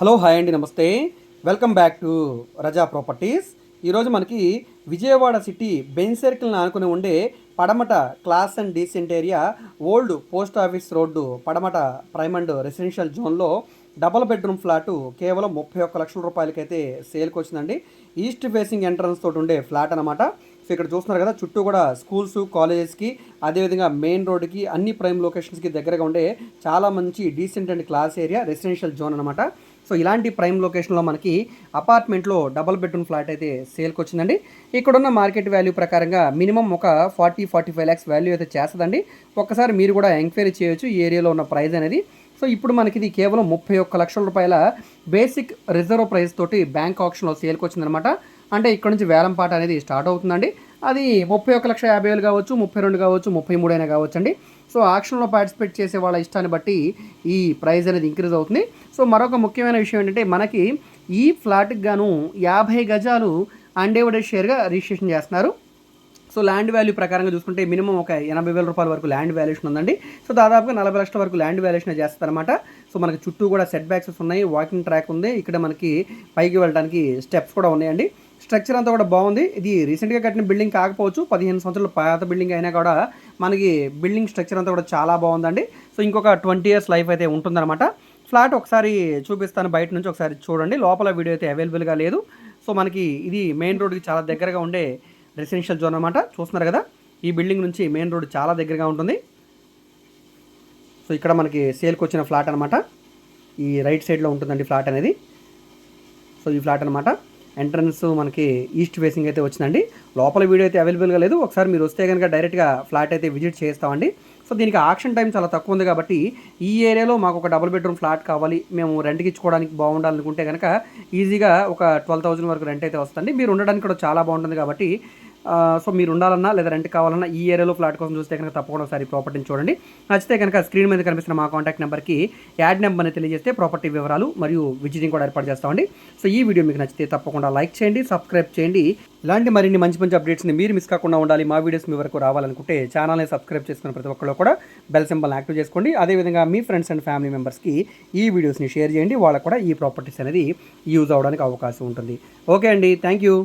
Hello hi అండి నమస్తే. Welcome back to Raza properties. ఈరోజు మనకి విజయవాడ సిటీ బెంచ్ సర్కిల్ని ఆనుకుని ఉండే Padamata class and decent area old post office road Padamata prime and residential జోన్లో డబల్ బెడ్రూమ్ ఫ్లాటు కేవలం ముప్పై ఒక్క లక్షల రూపాయలకైతే సేల్కి వచ్చిందండి. ఈస్ట్ ఫేసింగ్ ఎంట్రన్స్ తోటి ఉండే ఫ్లాట్ అనమాట సో ఇక్కడ చూస్తున్నారు కదా చుట్టూ కూడా స్కూల్స్ కాలేజెస్కి అదేవిధంగా మెయిన్ రోడ్డుకి అన్ని ప్రైమ్ లొకేషన్స్కి దగ్గరగా ఉండే చాలా మంచి decent and class area residential zone అనమాట సో ఇలాంటి ప్రైమ్ లొకేషన్లో మనకి అపార్ట్మెంట్లో డబల్ బెడ్రూమ్ ఫ్లాట్ అయితే సేల్కి వచ్చిందండి ఇక్కడున్న మార్కెట్ వాల్యూ ప్రకారంగా మినిమం ఒక forty forty five lakhs value అయితే చేస్తుందండి. ఒక్కసారి మీరు కూడా ఎంక్వైరీ చేయొచ్చు ఈ ఏరియాలో ఉన్న ప్రైస్ అనేది. సో ఇప్పుడు మనకి ఇది కేవలం ముప్పై ఒక్క లక్షల రూపాయల బేసిక్ రిజర్వ్ ప్రైస్ తోటి బ్యాంక్ ఆప్షన్లో సేల్కి వచ్చిందనమాట అంటే ఇక్కడ నుంచి వేలంపాట అనేది స్టార్ట్ అవుతుందండి. అది ముప్పై ఒక లక్ష యాభై వేలు కావచ్చు ముప్పై రెండు కావచ్చు ముప్పై మూడు అయినా కావచ్చు అండి సో ఆక్షన్లో పార్టిసిపేట్ చేసే వాళ్ళ ఇష్టాన్ని బట్టి ఈ ప్రైజ్ అనేది ఇంక్రీజ్ అవుతుంది. సో మరొక ముఖ్యమైన విషయం ఏంటంటే మనకి ఈ ఫ్లాట్కి గాను యాభై గజాలు అన్డేవిడెడ్ షేర్గా రిజిస్ట్రేషన్ చేస్తున్నారు. సో ల్యాండ్ వాల్యూ ప్రకారంగా చూసుకుంటే మినిమం ఒక ఎనభై వేల రూపాయల వరకు ల్యాండ్ వాల్యుయేషన్ ఉందండి. సో దాదాపుగా నలభై లక్షల వరకు ల్యాండ్ వాల్యుయేషన్ చేస్తారనమాట సో మనకి చుట్టూ కూడా సెట్ బ్యాక్స్ ఉన్నాయి వాకింగ్ ట్రాక్ ఉంది. ఇక్కడ మనకి పైకి వెళ్ళడానికి స్టెప్స్ కూడా ఉన్నాయండి. స్ట్రక్చర్ అంతా కూడా బాగుంది. ఇది రీసెంట్గా కట్టిన బిల్డింగ్ కాకపోవచ్చు. పదిహేను సంవత్సరాల పాత బిల్డింగ్ అయినా కూడా మనకి బిల్డింగ్ స్ట్రక్చర్ అంతా కూడా చాలా బాగుందండి. సో ఇంకొక ట్వంటీ ఇయర్స్ లైఫ్ అయితే ఉంటుందన్నమాట. ఫ్లాట్ ఒకసారి చూపిస్తాను. బయట నుంచి ఒకసారి చూడండి. లోపల వీడియో అయితే అవైలబుల్గా లేదు. సో మనకి ఇది మెయిన్ రోడ్కి చాలా దగ్గరగా ఉండే రెసిడెన్షియల్ జోన్ అనమాట చూస్తున్నారు కదా? ఈ బిల్డింగ్ నుంచి మెయిన్ రోడ్ చాలా దగ్గరగా ఉంటుంది. సో ఇక్కడ మనకి సేల్కి వచ్చిన ఫ్లాట్ అనమాట ఈ రైట్ సైడ్లో ఉంటుందండి ఫ్లాట్ అనేది. సో ఈ ఫ్లాట్ అనమాట ఎంట్రన్స్ మనకి ఈస్ట్ ఫేసింగ్ అయితే వచ్చిందండి. లోపల వీడియో అయితే అవైలబుల్గా లేదు. ఒకసారి మీరు వస్తే కనుక డైరెక్ట్గా ఫ్లాట్ అయితే విజిట్ చేస్తామండి. సో దీనికి ఆక్షన్ టైం చాలా తక్కువ ఉంది కాబట్టి ఈ ఏరియాలో మాకు ఒక డబుల్ బెడ్రూమ్ ఫ్లాట్ కావాలి. మేము రెంట్కి ఇచ్చుకోవడానికి బాగుండాలనుకుంటే కనుక ఈజీగా ఒక ట్వెల్వ్ థౌసండ్ వరకు రెంట్ అయితే వస్తుంది మీరు ఉండడానికి కూడా చాలా బాగుంటుంది కాబట్టి సో మీరు ఉండాలన్నా లేదా రెంట్ కావాలన్నా ఈ ఏరియాలో ఫ్లాట్ కోసం చూస్తే కనుక తప్పకుండా ఒకసారి ప్రాపర్టీని చూడండి. నచ్చితే కనుక స్క్రీన్ మీద కనిపిస్తున్న మా కాంటాక్ట్ నెంబర్కి యాడ్ నెంబర్ని తెలియజేస్తే ప్రాపర్టీ వివరాలు మరియు విజిటింగ్ కూడా ఏర్పాటు చేస్తామండి. సో ఈ వీడియో మీకు నచ్చితే తప్పకుండా లైక్ చేయండి సబ్స్క్రైబ్ చేయండి. ఇలాంటి మరిన్ని మంచి మంచి అప్డేట్స్ని మీరు మిస్ కాకుండా ఉండాలి. మా వీడియోస్ మీ వరకు రావాలనుకుంటే ఛానల్ని సబ్స్క్రైబ్ చేసుకున్న ప్రతి ఒక్కరు కూడా బెల్ సింబల్ యాక్టివ్ చేసుకోండి. అదేవిధంగా మీ ఫ్రెండ్స్ అండ్ ఫ్యామిలీ మెంబర్స్కి ఈ వీడియోస్ని షేర్ చేయండి. వాళ్ళకు కూడా ఈ ప్రాపర్టీస్ అనేది యూజ్ అవ్వడానికి అవకాశం ఉంటుంది. ఓకే అండి. Thank you